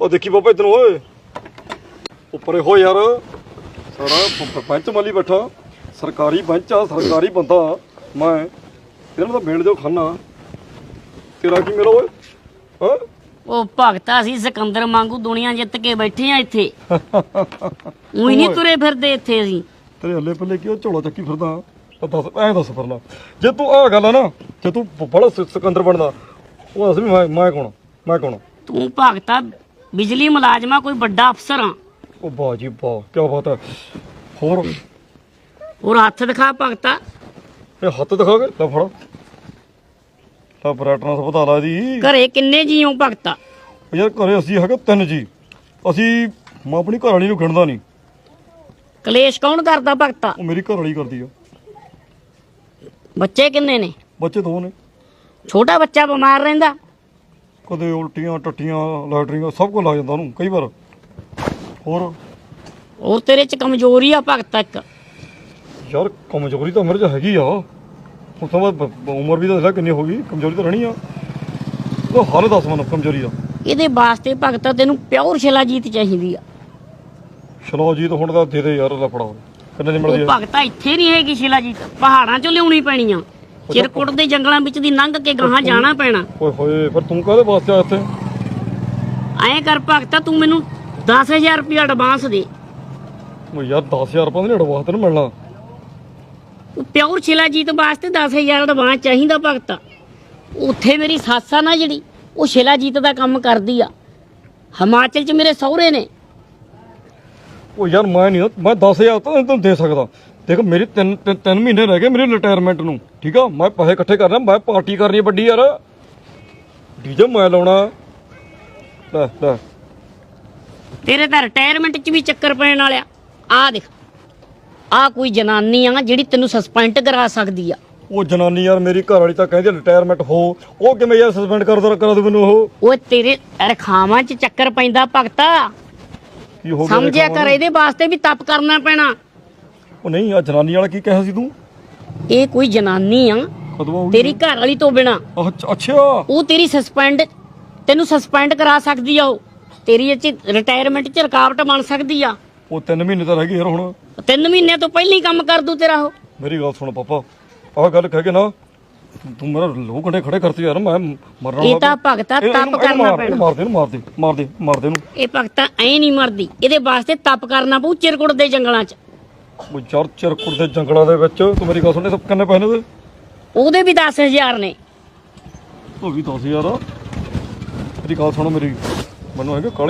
ਉਹ ਦੇਖੀ ਬਾਬਾ ਇਧਰ ਓਏ। ਉੱਪਰੇ ਹੋ ਯਾਰ ਪ- ਪੰਚ ਮਲੀ ਬੈਠਾ। ਸਰਕਾਰੀ ਬੰਚ ਆ ਸਰਕਾਰੀ ਬੰਦਾ ਮੈਂ ਇਹਨਾਂ ਦਾ ਮੇਲ ਜੋ ਖਾਨਾ। ਤੇਰਾ ਕੀ ਮੇਰਾ ਓਏ? ਹਾਂ? ਉਹ ਭਗਤਾ ਸੀ ਸਿਕੰਦਰ ਵਾਂਗੂ ਦੁਨੀਆ ਜਿੱਤ ਕੇ ਬੈਠੇ ਆ ਇੱਥੇ। ਉਹੀ ਨਹੀਂ ਤੁਰੇ ਫਿਰਦੇ ਇੱਥੇ ਅਸੀਂ। ਤੇਰੇ ਹੱਲੇ ਪੱਲੇ ਕੀ ਉਹ ਝੋਲਾ ਚੱਕੀ ਫਿਰਦਾ। ਤਾਂ ਦੱਸ ਐਂ ਦੱਸ ਫਿਰਨਾ ਜੇ ਤੂੰ ਆਹ ਗੱਲ ਆ ਨਾ ਜੇ ਤੂੰ ਬੜਾ ਸਿਕੰਦਰ ਬਣਦਾ ਉਹ ਅਸਲੀ ਮੈਂ ਮੈਂ ਕੌਣ ਮੈਂ ਕੌਣ ਤੂੰ ਭਗਤਾ ਬਿਜਲੀ ਮੁਲਾਜ਼ਮਾ ਕੋਈ ਵੱਡਾ ਅਫਸਰ ਆ ਉਹ ਵਾਹ ਜੀ ਵਾਹ ਕੀ ਬਾਤ ਹੈ। ਹੋਰ? ਹੋਰ ਹੱਥ ਦਿਖਾ ਭਗਤਾ। ਇਹ ਹੱਥ ਦਿਖਾ ਕੇ ਲੈ ਫੜ। ਲੈ ਬਰੈਟਨਸ ਵਧਾ ਲਾ ਦੀ ਘਰੇ ਕਿੰਨੇ ਜੀਓ ਭਗਤਾ? ਉਹ ਯਾਰ ਘਰੇ ਅਸੀਂ ਹੈਗੇ ਤਿੰਨ ਜੀ। ਅਸੀਂ ਮੈਂ ਆਪਣੀ ਘਰ ਵਾਲੀ ਨੂੰ ਗਿਣਦਾ ਨਹੀਂ। ਕਲੇਸ਼ ਕੌਣ ਕਰਦਾ ਭਗਤਾ? ਉਹ ਮੇਰੀ ਘਰ ਵਾਲੀ ਕਰਦੀ ਆ। ਬੱਚੇ ਕਿੰਨੇ ਨੇ? ਬੱਚੇ ਦੋ ਨੇ। ਛੋਟਾ ਬੱਚਾ ਬਿਮਾਰ ਰਹਿੰਦਾ। ਕਦੇ ਉਲਟੀਆਂ ਟੱਟੀਆਂ ਲੈਟਰੀਆਂ ਸਭ ਕੁਝ ਲੱਗ ਜਾਂਦਾ ਉਹਨੂੰ ਕਈ ਵਾਰ। ਹੋਰ? ਹੋਰ ਤੇਰੇ ਚ ਕਮਜ਼ੋਰੀ ਆ ਭਗਤਾ ਇੱਕ। ਯਾਰ ਕਮਜ਼ੋਰੀ ਤਾਂ ਮੇਰੇ 'ਚ ਹੈਗੀ ਆ। ਉਸ ਤੋਂ ਬਾਅਦ ਬ- ਬ- ਉਮਰ ਵੀ ਤਾਂ ਦੇਖ ਕਿੰਨੀ ਹੋ ਗਈ। ਕਮਜ਼ੋਰੀ ਤਾਂ ਰਹਿਣੀ ਆ। ਉਹ ਹੱਲ ਦੱਸ ਮੈਨੂੰ ਕਮਜ਼ੋਰੀ ਦਾ। ਇਹਦੇ ਵਾਸਤੇ ਭਗਤਾ ਤੈਨੂੰ ਪਿਓਰ ਸ਼ਿਲਾਜੀਤ ਚਾਹੀਦੀ ਆ। ਚਲੋ ਜੀ ਤਾਂ ਹੁਣ ਤਾਂ ਦੇ ਦੇ ਯਾਰ ਲੈ ਫੜਾ। ਕਿੰਨੇ ਦੀ ਮਿਲਦੀ ਉਹ ਆ ਭਗਤਾ ਇੱਥੇ ਨਹੀਂ ਹੈਗੀ ਸ਼ਿਲਾਜੀਤ। ਪਹਾੜਾਂ ਚੋਂ ਲਿਆਉਣੀ ਪੈਣੀ ਆ। ਚਿਰਕੁਟ ਦੇ ਜੰਗਲਾਂ ਵਿੱਚ ਦੀ ਲੰਘ ਕੇ ਗਾਹਾਂ ਜਾਣਾ ਪੈਣਾ। ਓਏ ਹੋਏ ਫਿਰ ਤੂੰ ਕਾਹਦੇ ਵਾਸਤੇ ਆਇਆ ਇੱਥੇ? ਐਂ ਕਰ ਭਗਤਾ ਤੂੰ ਮੈਨੂੰ 10000 ਰੁਪਏ ਐਡਵਾਂਸ ਦੇ। ਉਹ ਯਾਰ 10000 ਰੁਪਏ ਦੀ ਐਡਵਾਂਸ ਤੈਨੂੰ ਮਿਲਣਾ। ਉਹ ਪਿਓਰ ਸ਼ਿਲਾਜੀਤ ਵਾਸਤੇ 10000 ਐਡਵਾਂਸ ਚਾਹੀਦਾ ਭਗਤਾ। ਉੱਥੇ ਮੇਰੀ ਸੱਸ ਆ ਨਾ ਜਿਹੜੀ ਉਹ ਸ਼ਿਲਾਜੀਤ ਦਾ ਕੰਮ ਕਰਦੀ ਆ। ਹਿਮਾਚਲ 'ਚ ਮੇਰੇ ਸਹੁਰੇ ਨੇ। ਉਹ ਯਾਰ ਮੈਂ ਨਹੀਂ ਮੈਂ 10000 ਤਾਂ ਤੈਨੂੰ ਦੇ ਸਕਦਾ। ਦੇਖ ਮੇਰੀ ਤਿੰਨ ਤਿੰਨ- ਤਿੰਨ ਮਹੀਨੇ ਰਹਿ ਗਏ ਮੇਰੇ ਰਿਟਾਇਰਮੈਂਟ ਨੂੰ। ਠੀਕ ਆ? ਮੈਂ ਪੈਸੇ ਇਕੱਠੇ ਕਰਨਾ ਮੈਂ ਪਾਰਟੀ ਕਰਨੀ ਹੈ ਵੱਡੀ ਯਾਰ। ਡੀਜੇ ਮੈਂ ਲਾਉਣਾ। ਲੈ ਲੈ। ਤੇਰੇ ਤਾਂ ਰਿਟਾਇਰਮੈਂਟ 'ਚ ਵੀ ਚੱਕਰ ਪੈਣ ਵਾਲਿਆ। ਆ ਦੇਖ। ਆ ਕੋਈ ਜਨਾਨੀ ਆ ਜਿਹੜੀ ਤੈਨੂੰ ਸਸਪੈਂਡ ਕਰਾ ਸਕਦੀ ਆ। ਉਹ ਜਨਾਨੀ ਯਾਰ ਮੇਰੀ ਘਰ ਵਾਲੀ ਤਾਂ ਕਹਿੰਦੀ ਰਿਟਾਇਰਮੈਂਟ ਹੋ। ਉਹ ਕਿਵੇਂ ਯਾਰ ਸਸਪੈਂਡ ਕਰ ਦੋ ਕਰਾ ਦੋ ਮੈਨੂੰ ਉਹ? ਉਹ ਤੇਰੇ ਰਖਾਵਾਂ 'ਚ ਚੱਕਰ ਪੈਂਦਾ ਭਗਤਾ। ਕੀ ਹੋ ਗਿਆ ਸਮਝਿਆ ਕਰ ਇਹਦੇ ਵਾਸਤੇ ਵੀ ਤਪ ਕਰਨਾ ਪੈਣਾ। ਉਹ ਨਹੀਂ ਆ ਜਨਾਨੀ ਵਾਲਾ ਕੀ ਕਿਹਾ ਸੀ ਤੂੰ? ਇਹ ਕੋਈ ਜਨਾਨੀ ਆ। ਕਦੋਂ ਤੇਰੀ ਘਰ ਵਾਲੀ ਤੋਂ ਬਿਨਾ। ਅੱਛਾ- ਅੱਛਾ। ਉਹ ਤੇਰੀ ਸਸਪੈਂਡ ਤੈਨੂੰ ਸਸਪੈਂਡ ਕਰਾ ਸਕਦੀ ਆ ਉਹ। ਤੇਰੀ ਇਹ 'ਚ ਰਿਟਾਇਰਮੈਂਟ 'ਚ ਰੁਕਾਵਟ ਬਣ ਸਕਦੀ ਆ। ਉਹ ਤਿੰਨ ਮਹੀਨੇ ਤਾਂ ਰਹਿ ਗਏ ਯਾਰ ਹੁਣ। ਤਿੰਨ ਮਹੀਨਿਆਂ ਤੋਂ ਪਹਿਲਾਂ ਹੀ ਕੰਮ ਕਰ ਦੂ ਤੇਰਾ ਉਹ। ਮੇਰੀ ਗੱਲ ਸੁਣ ਪਾਪਾ ਆਹ ਗੱਲ ਕਹਿ ਕੇ ਨਾ ਤੂੰ ਮੇਰਾ ਲੋਹ ਕੰਡੇ ਖੜੇ ਕਰਤੀ ਯਾਰ ਮੈਂ ਮਰਨਾ ਇਹ ਤਾਂ ਭਗਤਾ ਤਪ ਕਰਨਾ ਪੈਣਾ। ਮਾਰ ਦੇ ਮਾਰ ਦੇ ਮਾਰ ਦੇ ਮਾਰ ਦੇ ਇਹਨੂੰ। ਇਹ ਭਗਤਾ ਐ ਨਹੀਂ ਮਰਦੀ। ਇਹਦੇ ਵਾਸਤੇ ਤਪ ਕਰਨਾ ਪਊ ਚਿਰਕੁਟ ਦੇ ਜੰਗਲਾਂ 'ਚ। ਉਹ ਚਰ ਚਰਕੁਰ ਦੇ ਜੰਗਲਾਂ ਦੇ ਵਿੱਚ ਤੂੰ ਮੇਰੀ ਗੱਲ ਸੁਣ ਇਹ ਸਭ ਕਿੰਨੇ ਪੈਸੇ ਦੇ ਉਹਦੇ? ਵੀ 10000 ਨੇ। ਉਹ ਵੀ 10000 ਆ ਮੇਰੀ ਗੱਲ ਸੁਣ ਮੇਰੀ ਮੈਨੂੰ ਹੈਗਾ ਕਾਲੀ